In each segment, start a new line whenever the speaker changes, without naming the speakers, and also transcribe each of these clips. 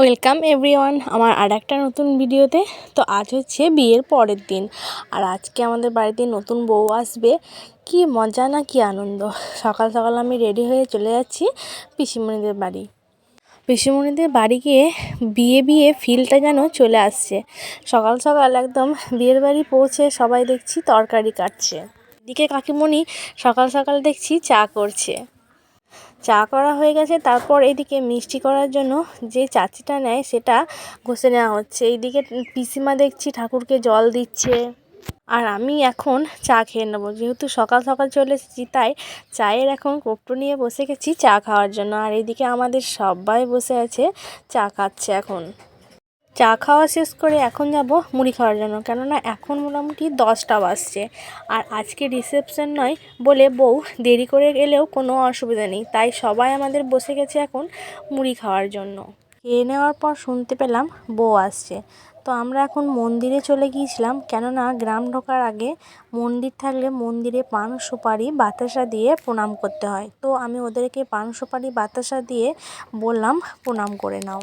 Welcome everyone আমার আর একটা নতুন ভিডিওতে। তো আজ হচ্ছে বিয়ের পরের দিন। আর আজকে আমাদের বাড়িতে নতুন বউ আসবে। কি মজা না কি আনন্দ। সকাল সকাল আমি রেডি হয়ে চলে যাচ্ছি পিসিমণিদের বাড়ি। পিসিমণিদের বাড়ি গিয়ে বিয়ে বিয়ে ফিলটা যেন চলে আসছে। সকাল সকাল একদম বিয়ের বাড়ি পৌঁছে সবাই দেখছি তরকারি কাটছে। এদিকে কাকিমণি সকাল সকাল দেখছি চা করছে। চা করা হয়ে গেছে। তারপর এদিকে মিষ্টি করার জন্য যে চাচিটা নেয় সেটা ঘষে নেওয়া হচ্ছে। এইদিকে পিসিমা দেখছি ঠাকুরকে জল দিচ্ছে। আর আমি এখন চা খেয়ে নেব। যেহেতু সকাল সকাল চলে এসেছি, তাই চায়ের এখন কোপটো নিয়ে বসে গেছি চা খাওয়ার জন্য। আর এদিকে আমাদের সবাই বসে আছে, চা খাচ্ছে এখন। চা খাওয়া শেষ করে এখন যাব মুড়ি খাওয়ার জন্য। কেননা এখন মোটামুটি দশটা বাজছে। আর আজকে রিসেপশন নয় বলে বউ দেরি করে এলেও কোনো অসুবিধা নেই। তাই সবাই আমাদের বসে গেছে এখন মুড়ি খাওয়ার জন্য। খেয়ে নেওয়ার পর শুনতে পেলাম বউ আসছে। তো আমরা এখন মন্দিরে চলে গিয়েছিলাম। কেননা গ্রাম ঢোকার আগে মন্দির থাকলে মন্দিরে পান, সুপারি, বাতাসা দিয়ে প্রণাম করতে হয়। তো আমি ওদেরকে পান, সুপারি, বাতাসা দিয়ে বললাম প্রণাম করে নাও।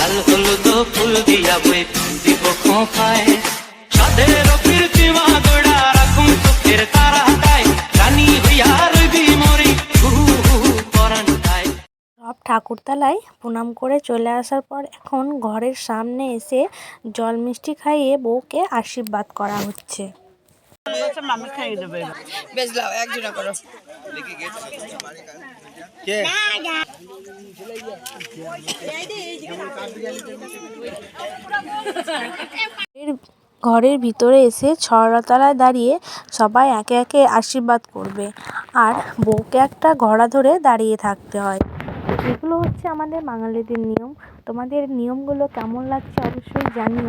লাল হলুদ ফুল দিয়া বই দিব খোঁপায় সাদের গোড়া রাখুন চোখের রানী হইয়া মরি পরানটায়
সব ঠাকুরতলায় প্রণাম করে চলে আসার পর এখন ঘরের সামনে এসে জল মিষ্টি খাইয়ে বউকে আশীর্বাদ করা হচ্ছে।
বেশ লাও একজনা করো।
এর ঘরের ভিতরে এসে ছড়াতলায় দাঁড়িয়ে সবাই একে একে আশীর্বাদ করবে আর বউকে একটা ঘোড়া ধরে দাঁড়িয়ে থাকতে হয়। এগুলো হচ্ছে আমাদের বাঙালিদের নিয়ম। তোমাদের নিয়মগুলো কেমন লাগছে অবশ্যই জানিও।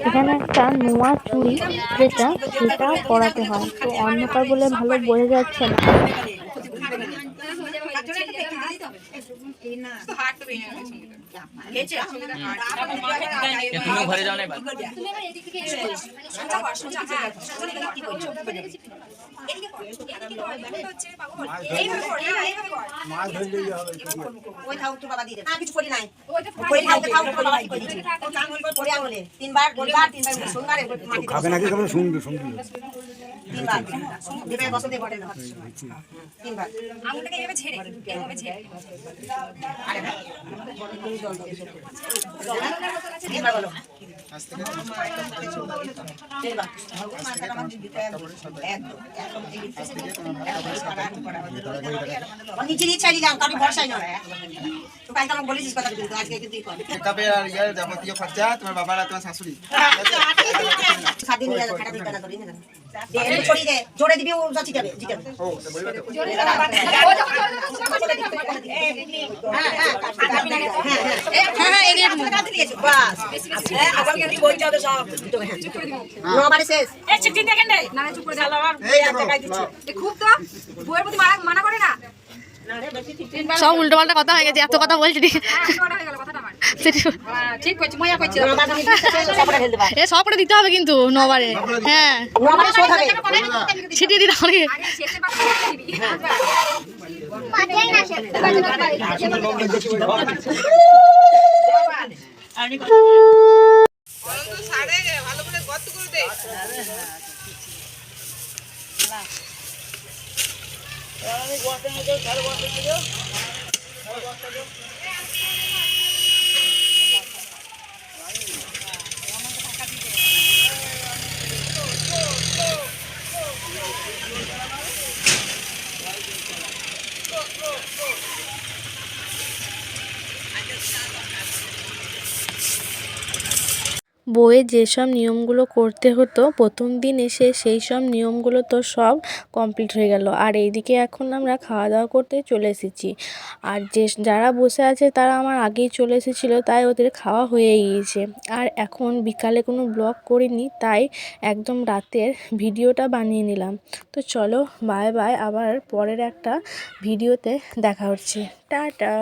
এখানে একটা নোয়া চুড়ি যেটা সেটা পড়াতে হয়। তো অন্ধকার বলে ভালো বোঝা যাচ্ছে না
তুমি ঘরে যাও না
ওই থাও তোর বাবা দিয়ে দে। না কিছু করি নাই ওই থাও থাও তোর বাবা তিনবার তিনবার
শুনবে শুনবে।
তিনবার। দেবে বসতে পড়ে না। তিনবার।
আঙুলটাকে এভাবে ছেড়ে এভাবে ছেড়ে
আরে ভাই জল দাও তিনবার বলো। তিনবার। ও নিচে নিচে চালিয়ে যাও কারও ভরসাই নয়। তো কালকে আমাকে বলেছিস কথা কিন্তু আজকে কিন্তু তুই
আর ইয়ার যাবতীয় খরচা তোমার বাবার তোমার শাশুড়ি।
সাত দিন খাটা দিতে না। জোরে দিবি ও জিতাবে জিতাবে হ্যাঁ হ্যাঁ হ্যাঁ হ্যাঁ হ্যাঁ
খুব তো প্রতি মানা মানা করে না
সব উল্টো পাল্টা কথা হয়ে গেছে এত কথা বলছি
হ্যাঁ হয়ে হ্যাঁ,
সবটা
দিতে হবে কিন্তু নবারে হ্যাঁ
নবারে শোধ হবে
ছিটিয়ে দিতে হবে
আগে শেষে পাতা দিবি
বইয়ে যেসব নিয়মগুলো করতে হতো, প্রথম দিন এসে সেই সব নিয়মগুলো তো সব কমপ্লিট হয়ে গেল। আর এইদিকে এখন আমরা খাওয়া দাওয়া করতে চলে এসেছি। আর যে যারা বসে আছে তারা আমার আগেই চলে এসেছিল, তাই ওদের খাওয়া হয়ে গিয়েছে। আর এখন বিকালে কোনো ব্লগ করিনি, তাই একদম রাতের ভিডিওটা বানিয়ে নিলাম। তো চলো বাই বাই আবার পরের একটা ভিডিওতে দেখা হচ্ছে। টাটা!